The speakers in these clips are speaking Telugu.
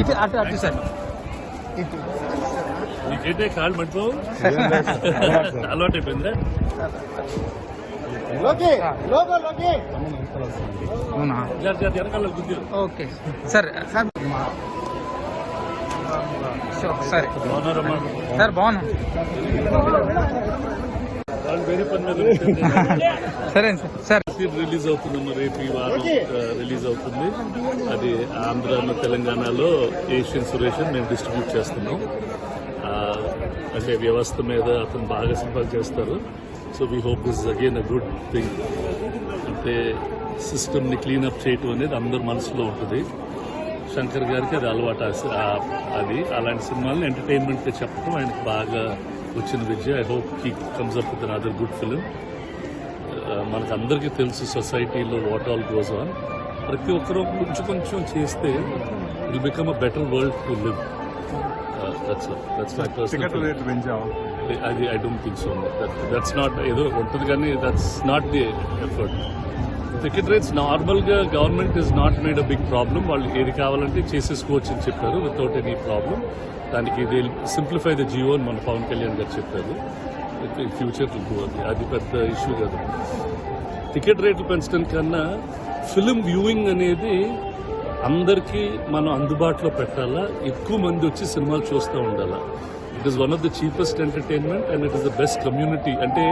ఇటు అటు అటు సార్. ఇటు. నీకైతే కాళ్ళు పట్టుకో. అలవాటు అయిపోయిందా అవునా? జాగ్రత్త, జాగ్రత్త, వెనకాల గుద్దు ఓకే. Sir sir. సార్, సరే బాగున్నారమ్మా సార్ బాగున్నా సరే సార్. సార్ ఫిలిం రిలీజ్ అవుతుందమ్మా రేపు ఈ వారం రిలీజ్ అవుతుంది. అది ఆంధ్ర తెలంగాణలో ఏషియన్ సురేష్ అని మేము డిస్ట్రిబ్యూట్ చేస్తున్నాం. అంటే వ్యవస్థ మీద అతను బాగా సినిమాలు చేస్తారు. So we hope this again a good thing అంటే సిస్టమ్ని క్లీనప్ చేయటం అనేది అందరి మనసులో ఉంటుంది. శంకర్ గారికి అది అలవాటు అది. అలాంటి సినిమాలను ఎంటర్టైన్మెంట్గా చెప్పడం ఆయనకు బాగా వచ్చిన విద్య. I hope he comes up with other good film మనకు అందరికీ తెలుసు సొసైటీలో వాట్ ఆల్ గోస్ ఆన్. ప్రతి ఒక్కరూ కొంచెం కొంచెం చేస్తే will become a better world to live అది I don't think so that's not ఏదో ఉంటుంది కానీ that's not the effort ticket rates నార్మల్గా government is not made a big problem వాళ్ళు ఏది కావాలంటే చేసేసుకోవచ్చు అని చెప్పారు వితౌట్ ఎనీ ప్రాబ్లం దానికి ఇది సింప్లిఫై ద జియో అని మన పవన్ కళ్యాణ్ గారు చెప్పారు. ఫ్యూచర్ అది అది పెద్ద ఇష్యూ కాదు. టికెట్ రేట్లు పెంచడం కన్నా ఫిలిం వ్యూయింగ్ అనేది అందరికీ మనం అందుబాటులో పెట్టాలా? ఎక్కువ మంది వచ్చి సినిమాలు చూస్తూ ఉండాలా? It is one of the cheapest entertainment and it is the best community అంటే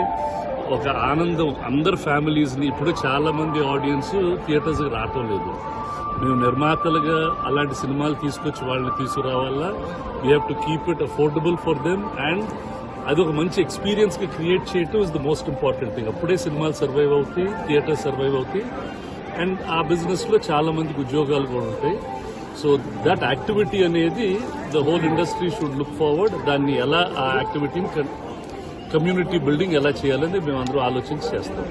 ఒక ఆనందం. అందరు ఫ్యామిలీస్ని ఇప్పుడు చాలామంది ఆడియన్స్ థియేటర్స్కి రావటం లేదు. మేము నిర్మాతలుగా అలాంటి సినిమాలు తీసుకొచ్చి వాళ్ళని తీసుకురావాలా? You have to keep it affordable for them and అది ఒక మంచి ఎక్స్పీరియన్స్కి క్రియేట్ చేయటం is the most important thing అప్పుడే సినిమాలు సర్వైవ్ అవుతాయి థియేటర్ సర్వైవ్ అవుతాయి. అండ్ ఆ బిజినెస్లో చాలా మందికి ఉద్యోగాలు కూడా ఉంటాయి. సో దట్ యాక్టివిటీ అనేది the whole industry should look forward దాన్ని ఎలా ఆ యాక్టివిటీని కమ్యూనిటీ బిల్డింగ్ ఎలా చేయాలని మేము అందరూ ఆలోచించి చేస్తాం.